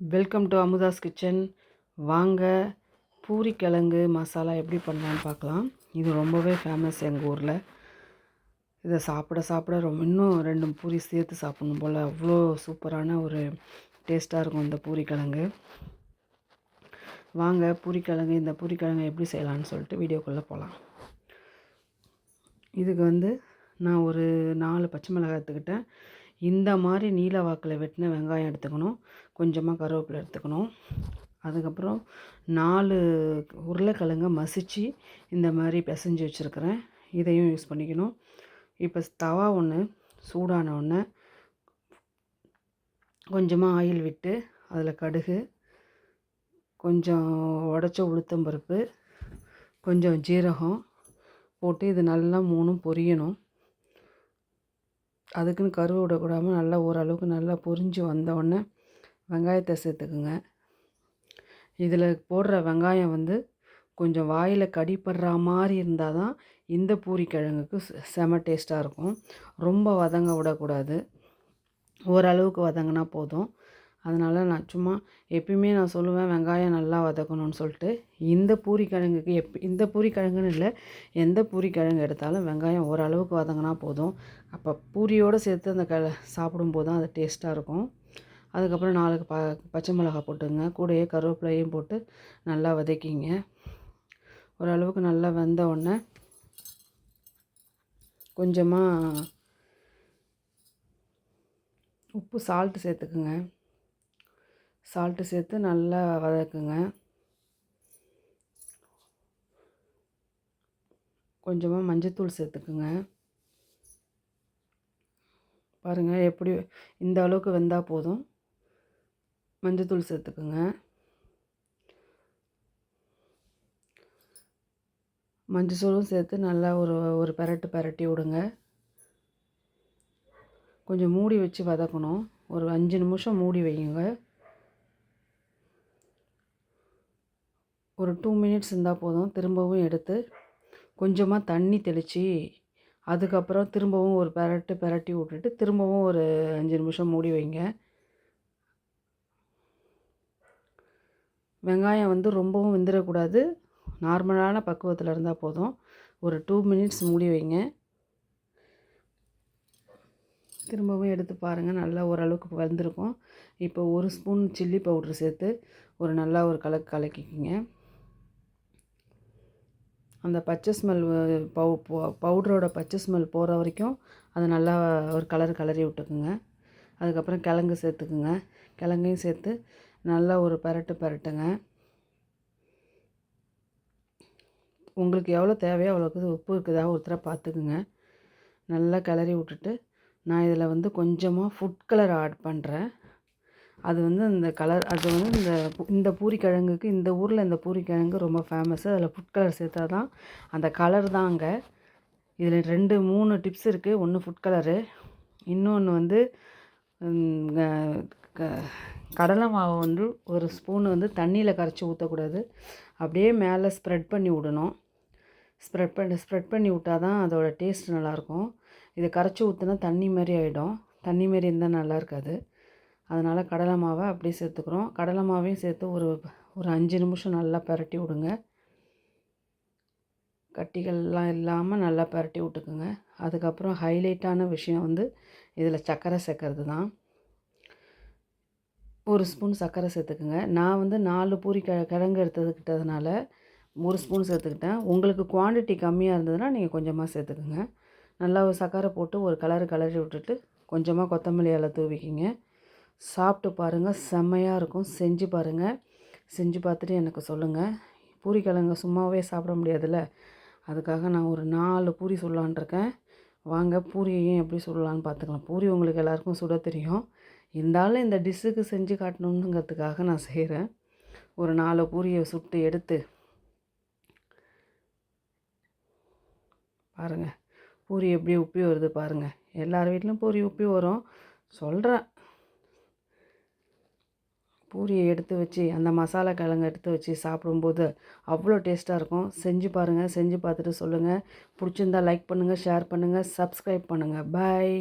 Welcome to Amudha's kitchen வாங்க பூரி கிழங்கு மசாலா எப்படி பண்ணலான்னு பார்க்கலாம். இது ரொம்பவே ஃபேமஸ் எங்கள் ஊரில். இதை சாப்பிட சாப்பிட ரொம்ப இன்னும் ரெண்டு பூரி சேர்த்து சாப்பிடணும் போல். அவ்வளோ சூப்பரான ஒரு டேஸ்ட்டாக இருக்கும் இந்த பூரிக்கிழங்கு வாங்க பூரி கிழங்கு இந்த பூரிக்கிழங்கு எப்படி செய்யலான்னு சொல்லிட்டு வீடியோக்குள்ளே போகலாம் இதுக்கு வந்து நான் ஒரு நாலு பச்சை மிளகாய் எடுத்துக்கிட்டேன். இந்த மாதிரி நீல வாக்கில் வெட்டின வெங்காயம் எடுத்துக்கணும். கொஞ்சமாக கருவேப்பிலை எடுத்துக்கணும். அதுக்கப்புறம் நாலு உருளைக்கிழங்க மசித்து இந்த மாதிரி பிசைஞ்சு வச்சுருக்கிறேன். இதையும் யூஸ் பண்ணிக்கணும். இப்போ தவா ஒன்று சூடான ஒன்று கொஞ்சமாக ஆயில் விட்டு அதில் கடுகு கொஞ்சம் உடச்ச உளுத்தம்பருப்பு கொஞ்சம் ஜீரகம் போட்டு இது நல்லா மூணும் பொரியணும். அதுக்குன்னு கருவை விடக்கூடாமல் நல்லா ஓரளவுக்கு நல்லா பொரிஞ்சு வந்தவுடனே வெங்காயத்தை சேர்த்துக்குங்க. இதில் போடுற வெங்காயம் வந்து கொஞ்சம் வாயில் கடிப்படுற மாதிரி இருந்தால் தான் இந்த பூரிக்கிழங்குக்கு செம டேஸ்ட்டாக இருக்கும். ரொம்ப வதங்க விடக்கூடாது. ஓரளவுக்கு வதங்கினா போதும். அதனால் நான் சும்மா எப்பயுமே நான் சொல்லுவேன் வெங்காயம் நல்லா வதக்கணும்னு சொல்லிட்டு. இந்த பூரிக்கிழங்குக்கு எப் இந்த பூரிக்கிழங்குன்னு இல்லை எந்த பூரிக்கிழங்கு எடுத்தாலும் வெங்காயம் ஓரளவுக்கு வதங்கினா போதும். அப்போ பூரியோடு சேர்த்து அந்த க சாப்பிடும்போது தான் அது டேஸ்ட்டாக இருக்கும். அதுக்கப்புறம் நாலு ப பச்சை மிளகா போட்டுங்க. கூடயே கருவேப்பிலையும் போட்டு நல்லா வதக்கிங்க. ஓரளவுக்கு நல்லா வெந்த உடனே கொஞ்சமாக உப்பு சால்ட்டு சேர்த்துக்குங்க. சால்ட்டு சேர்த்து நல்லா வதக்குங்க. கொஞ்சமாக மஞ்சத்தூள் சேர்த்துக்குங்க. பாருங்கள் எப்படி இந்த அளவுக்கு வெந்தால் போதும். மஞ்சத்தூள் சேர்த்துக்குங்க. மஞ்சத்தூளும் சேர்த்து நல்லா ஒரு ஒரு பெரட்டு பெரட்டி விடுங்க. கொஞ்சம் மூடி வச்சு வதக்கணும். ஒரு அஞ்சு நிமிஷம் மூடி வைங்க. ஒரு டூ மினிட்ஸ் இருந்தால் போதும். திரும்பவும் எடுத்து கொஞ்சமாக தண்ணி தெளித்து அதுக்கப்புறம் திரும்பவும் ஒரு பெரட்டு பெரட்டி விட்டுட்டு திரும்பவும் ஒரு அஞ்சு நிமிஷம் மூடி வைங்க. வெங்காயம் வந்து ரொம்பவும் வெந்துடக்கூடாது நார்மலான பக்குவத்தில் இருந்தால் போதும். ஒரு டூ மினிட்ஸ் மூடி வைங்க. திரும்பவும் எடுத்து பாருங்கள் நல்லா ஓரளவுக்கு வந்திருக்கும். இப்போ ஒரு ஸ்பூன் சில்லி பவுட்ரு சேர்த்து ஒரு நல்லா ஒரு கலக்கு கலக்கிக்கிங்க. அந்த பச்சை ஸ்மெல் பவு பவுடரோட பச்சை ஸ்மெல் போகிற வரைக்கும் அதை நல்லா ஒரு கலர் கலரி விட்டுக்குங்க. அதுக்கப்புறம் கிழங்கு சேர்த்துக்குங்க. கிழங்கையும் சேர்த்து நல்லா ஒரு பரட்டு பரட்டுங்க. உங்களுக்கு எவ்வளோ தேவையோ அவ்வளோக்கு உப்பு இருக்குதா ஒருத்தர பார்த்துக்குங்க. நல்லா கிளறி விட்டுட்டு நான் இதில் வந்து கொஞ்சமாக ஃபுட் கலர் ஆட் பண்ணுறேன். அது வந்து இந்த கலர் அது வந்து இந்த இந்த பூரிக்கிழங்குக்கு இந்த ஊரில் இந்த பூரிக்கிழங்கு ரொம்ப ஃபேமஸ்ஸு அதில் ஃபுட் கலர் சேர்த்தா தான் அந்த கலர் தான் அங்கே. இதில் ரெண்டு மூணு டிப்ஸ் இருக்குது ஒன்று ஃபுட் கலரு இன்னொன்று வந்து கடலை மாவு வந்து ஒரு ஸ்பூன் வந்து தண்ணியில் கரைச்சி ஊற்றக்கூடாது அப்படியே மேலே ஸ்ப்ரெட் பண்ணி விடணும். ஸ்ப்ரெட் பண்ணி ஸ்ப்ரெட் பண்ணி விட்டால் தான் அதோடய டேஸ்ட் நல்லாயிருக்கும் இதை கரைச்சி ஊற்றினா தண்ணி மாதிரி ஆகிடும் தண்ணி மாரி இருந்தால் நல்லா இருக்காது. அதனால் கடலை மாவை அப்படியே சேர்த்துக்கிறோம். கடலை மாவையும் சேர்த்து ஒரு ஒரு அஞ்சு நிமிஷம் நல்லா பரட்டி விடுங்க. கட்டிகள்லாம் இல்லாமல் நல்லா பரட்டி விட்டுக்குங்க. அதுக்கப்புறம் ஹைலைட்டான விஷயம் வந்து இதில் சர்க்கரை சேர்க்கறது தான். ஒரு ஸ்பூன் சர்க்கரை சேர்த்துக்குங்க. நான் வந்து நாலு பூரி க கிழங்கு எடுத்துக்கிட்டதுனால ஒரு ஸ்பூன் சேர்த்துக்கிட்டேன். உங்களுக்கு குவான்டிட்டி கம்மியாக இருந்ததுன்னா நீங்கள் கொஞ்சமாக சேர்த்துக்குங்க. நல்லா ஒரு சர்க்கரை போட்டு ஒரு கலரு கலரி விட்டுட்டு கொஞ்சமாக கொத்தமல்லி இலை தூவிக்கிங்க. சாப்பிட்டு பாருங்கள் செம்மையாக இருக்கும். செஞ்சு பாருங்கள் செஞ்சு பார்த்துட்டு எனக்கு சொல்லுங்கள் பூரி கிழங்கு சும்மாவே சாப்பிட முடியாதுல்ல. அதுக்காக நான் ஒரு நாலு பூரி சொல்லலான்ட்ருக்கேன் வாங்க பூரியையும் எப்படி சொல்லலான்னு பார்த்துக்கலாம். பூரி உங்களுக்கு எல்லாருக்கும் சுட தெரியும். இருந்தாலும் இந்த டிஷ்ஷுக்கு செஞ்சு காட்டணுங்கிறதுக்காக நான் செய்கிறேன் ஒரு நாலு பூரியை சுட்டு எடுத்து பாருங்கள் பூரி எப்படி உப்பி வருது பாருங்கள் எல்லார் வீட்லேயும் பூரி உப்பி வரும். சொல்கிறேன் பூரியை எடுத்து வச்சு அந்த மசாலா கிழங்கு எடுத்து வச்சு சாப்பிடும்போது அவ்வளோ டேஸ்ட்டாக இருக்கும். செஞ்சு பாருங்கள் செஞ்சு பார்த்துட்டு சொல்லுங்கள் பிடிச்சிருந்தா லைக் பண்ணுங்கள் ஷேர் பண்ணுங்கள் சப்ஸ்கிரைப் பண்ணுங்கள் பாய்